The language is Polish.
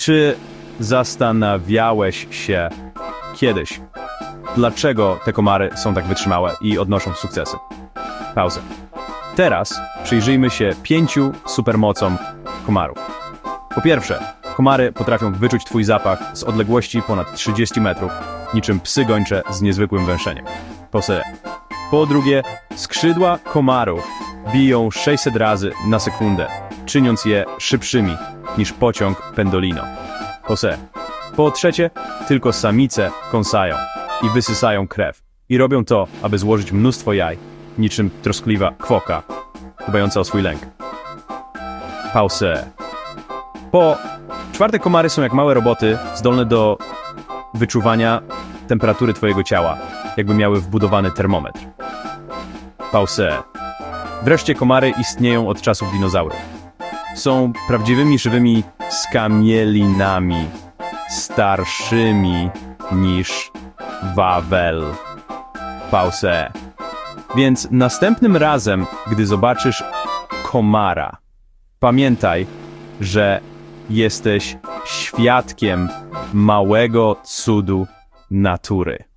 Czy zastanawiałeś się kiedyś, dlaczego te komary są tak wytrzymałe i odnoszą sukcesy? Pauzę. Teraz przyjrzyjmy się pięciu supermocom komarów. Po pierwsze, komary potrafią wyczuć twój zapach z odległości ponad 30 metrów, niczym psy gończe z niezwykłym węszeniem. Po. Po drugie, skrzydła komarów biją 600 razy na sekundę, czyniąc je szybszymi niż pociąg pendolino. Po se. Po trzecie, tylko samice kąsają i wysysają krew. I robią to, aby złożyć mnóstwo jaj, niczym troskliwa kwoka, dbająca o swój lęk. Pause. Po czwarte, komary są jak małe roboty, zdolne do wyczuwania temperatury twojego ciała, jakby miały wbudowany termometr. Pause. Wreszcie komary istnieją od czasów dinozaurów. Są prawdziwymi żywymi skamielinami, starszymi niż Wawel. Pause. Więc następnym razem, gdy zobaczysz komara, pamiętaj, że jesteś świadkiem małego cudu natury.